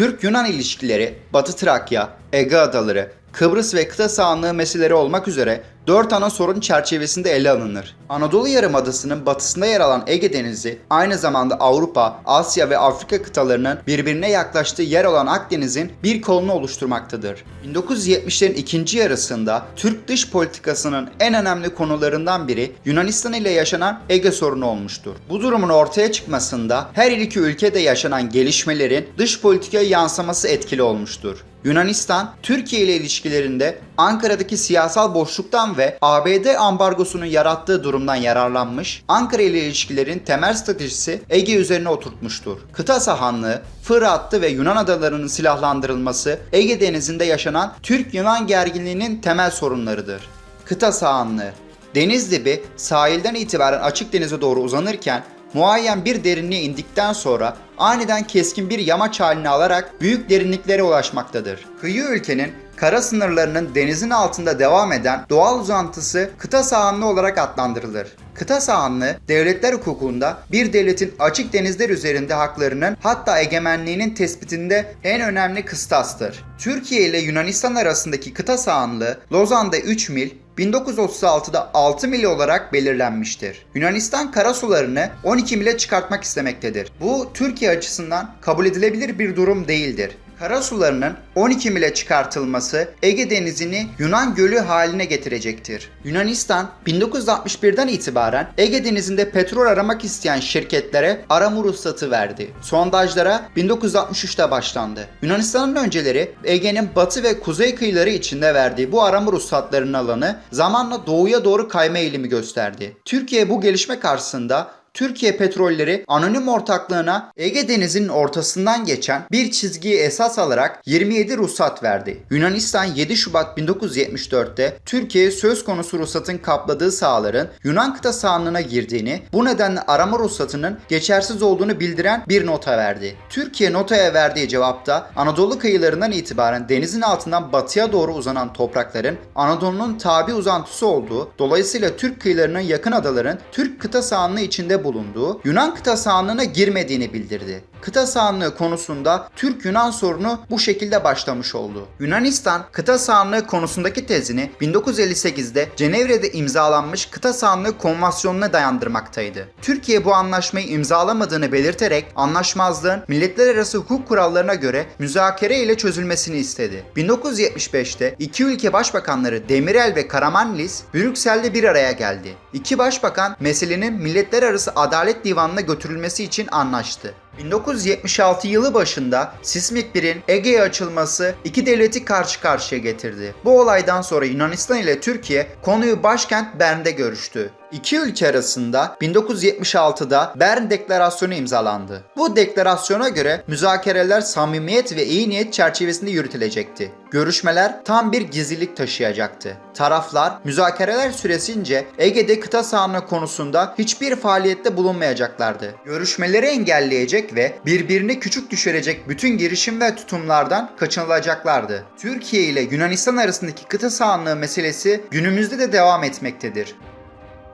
Türk-Yunan ilişkileri, Batı Trakya, Ege Adaları, Kıbrıs ve kıta sahanlığı meseleleri olmak üzere dört ana sorun çerçevesinde ele alınır. Anadolu Yarımadası'nın batısında yer alan Ege Denizi, aynı zamanda Avrupa, Asya ve Afrika kıtalarının birbirine yaklaştığı yer olan Akdeniz'in bir kolunu oluşturmaktadır. 1970'lerin ikinci yarısında Türk dış politikasının en önemli konularından biri Yunanistan ile yaşanan Ege sorunu olmuştur. Bu durumun ortaya çıkmasında her iki ülkede yaşanan gelişmelerin dış politikaya yansıması etkili olmuştur. Yunanistan, Türkiye ile ilişkilerinde Ankara'daki siyasal boşluktan ve ABD ambargosunun yarattığı durumdan yararlanmış, Ankara ile ilişkilerin temel stratejisi Ege üzerine oturtmuştur. Kıta sahanlığı, Fırat'tı ve Yunan adalarının silahlandırılması Ege denizinde yaşanan Türk-Yunan gerginliğinin temel sorunlarıdır. Kıta sahanlığı Deniz dibi sahilden itibaren açık denize doğru uzanırken muayyen bir derinliğe indikten sonra aniden keskin bir yamaç halini alarak büyük derinliklere ulaşmaktadır. Kıyı ülkenin kara sınırlarının denizin altında devam eden doğal uzantısı kıta sahanlığı olarak adlandırılır. Kıta sahanlığı devletler hukukunda bir devletin açık denizler üzerinde haklarının hatta egemenliğinin tespitinde en önemli kıstastır. Türkiye ile Yunanistan arasındaki kıta sahanlığı Lozan'da 3 mil, 1936'da 6 mil olarak belirlenmiştir. Yunanistan karasularını 12 mile çıkartmak istemektedir. Bu Türkiye açısından kabul edilebilir bir durum değildir. Karasularının 12 mile çıkartılması Ege Denizi'ni Yunan Gölü haline getirecektir. Yunanistan 1961'den itibaren Ege Denizi'nde petrol aramak isteyen şirketlere arama ruhsatı verdi. Sondajlara 1963'te başlandı. Yunanistan'ın önceleri Ege'nin batı ve kuzey kıyıları içinde verdiği bu arama ruhsatlarının alanı zamanla doğuya doğru kayma eğilimi gösterdi. Türkiye bu gelişme karşısında Türkiye Petrolleri anonim ortaklığına Ege Denizi'nin ortasından geçen bir çizgiyi esas alarak 27 ruhsat verdi. Yunanistan 7 Şubat 1974'te Türkiye'ye söz konusu ruhsatın kapladığı sahaların Yunan kıta sahanlığına girdiğini, bu nedenle arama ruhsatının geçersiz olduğunu bildiren bir nota verdi. Türkiye notaya verdiği cevapta Anadolu kıyılarından itibaren denizin altından batıya doğru uzanan toprakların Anadolu'nun tabi uzantısı olduğu, dolayısıyla Türk kıyılarının yakın adaların Türk kıta sahanlığı içinde bulunduğu, Yunan kıta sahanlığına girmediğini bildirdi. Kıta sahanlığı konusunda Türk-Yunan sorunu bu şekilde başlamış oldu. Yunanistan kıta sahanlığı konusundaki tezini 1958'de Cenevre'de imzalanmış kıta sahanlığı konvansiyonuna dayandırmaktaydı. Türkiye bu anlaşmayı imzalamadığını belirterek anlaşmazlığın milletler arası hukuk kurallarına göre müzakere ile çözülmesini istedi. 1975'te iki ülke başbakanları Demirel ve Karamanlis Brüksel'de bir araya geldi. İki başbakan meselenin milletler arası adalet divanına götürülmesi için anlaştı. 1976 yılı başında Sismik 1'in Ege'ye açılması iki devleti karşı karşıya getirdi. Bu olaydan sonra Yunanistan ile Türkiye konuyu başkent Bern'de görüştü. İki ülke arasında 1976'da Bern Deklarasyonu imzalandı. Bu deklarasyona göre müzakereler samimiyet ve iyi niyet çerçevesinde yürütülecekti. Görüşmeler tam bir gizlilik taşıyacaktı. Taraflar müzakereler süresince Ege'de kıta sahanlığı konusunda hiçbir faaliyette bulunmayacaklardı. Görüşmeleri engelleyecek ve birbirini küçük düşürecek bütün girişim ve tutumlardan kaçınılacaklardı. Türkiye ile Yunanistan arasındaki kıta sahanlığı meselesi günümüzde de devam etmektedir.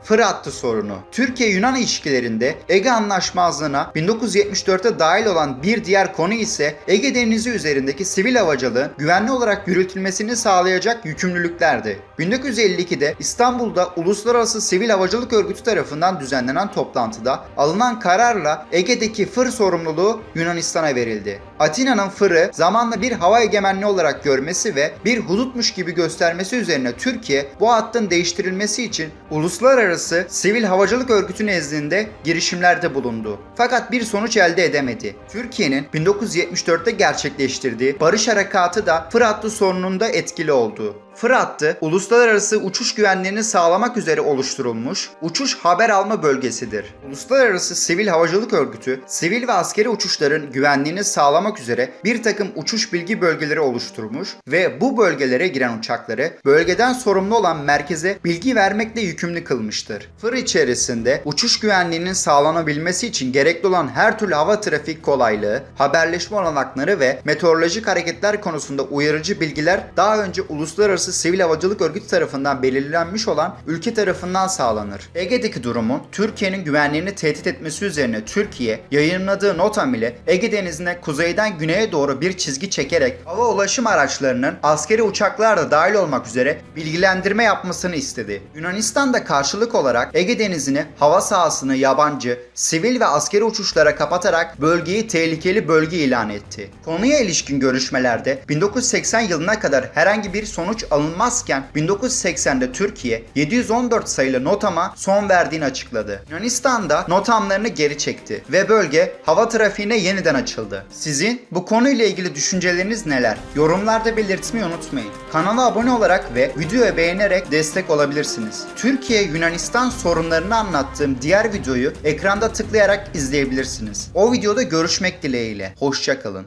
Fırat'tı sorunu. Türkiye-Yunan ilişkilerinde Ege Anlaşmazlığı'na 1974'te dahil olan bir diğer konu ise Ege Denizi üzerindeki sivil havacılığın güvenli olarak yürütülmesini sağlayacak yükümlülüklerdi. 1952'de İstanbul'da Uluslararası Sivil Havacılık Örgütü tarafından düzenlenen toplantıda alınan kararla Ege'deki fır sorumluluğu Yunanistan'a verildi. Atina'nın fırı zamanla bir hava egemenliği olarak görmesi ve bir hudutmuş gibi göstermesi üzerine Türkiye bu hattın değiştirilmesi için uluslararası Sivil Havacılık Örgütü nezdinde girişimlerde bulundu. Fakat bir sonuç elde edemedi. Türkiye'nin 1974'te gerçekleştirdiği barış harekatı da Fıratlı sorununda etkili oldu. Fırat'tı uluslararası uçuş güvenliğini sağlamak üzere oluşturulmuş uçuş haber alma bölgesidir. Uluslararası Sivil Havacılık Örgütü, sivil ve askeri uçuşların güvenliğini sağlamak üzere bir takım uçuş bilgi bölgeleri oluşturmuş ve bu bölgelere giren uçakları bölgeden sorumlu olan merkeze bilgi vermekle yükümlü kılmıştır. Fır içerisinde uçuş güvenliğinin sağlanabilmesi için gerekli olan her türlü hava trafik kolaylığı, haberleşme olanakları ve meteorolojik hareketler konusunda uyarıcı bilgiler daha önce uluslararası Uluslararası Sivil Havacılık Örgütü tarafından belirlenmiş olan ülke tarafından sağlanır. Ege'deki durumun Türkiye'nin güvenliğini tehdit etmesi üzerine Türkiye yayınladığı notam ile Ege Denizi'ne kuzeyden güneye doğru bir çizgi çekerek hava ulaşım araçlarının askeri uçaklar da dahil olmak üzere bilgilendirme yapmasını istedi. Yunanistan da karşılık olarak Ege Denizi'ni hava sahasını yabancı, sivil ve askeri uçuşlara kapatarak bölgeyi tehlikeli bölge ilan etti. Konuya ilişkin görüşmelerde 1980 yılına kadar herhangi bir sonuç alınmazken 1980'de Türkiye 714 sayılı notama son verdiğini açıkladı. Yunanistan da notamlarını geri çekti ve bölge hava trafiğine yeniden açıldı. Sizin bu konuyla ilgili düşünceleriniz neler? Yorumlarda belirtmeyi unutmayın. Kanala abone olarak ve videoyu beğenerek destek olabilirsiniz. Türkiye-Yunanistan sorunlarını anlattığım diğer videoyu ekranda tıklayarak izleyebilirsiniz. O videoda görüşmek dileğiyle. Hoşçakalın.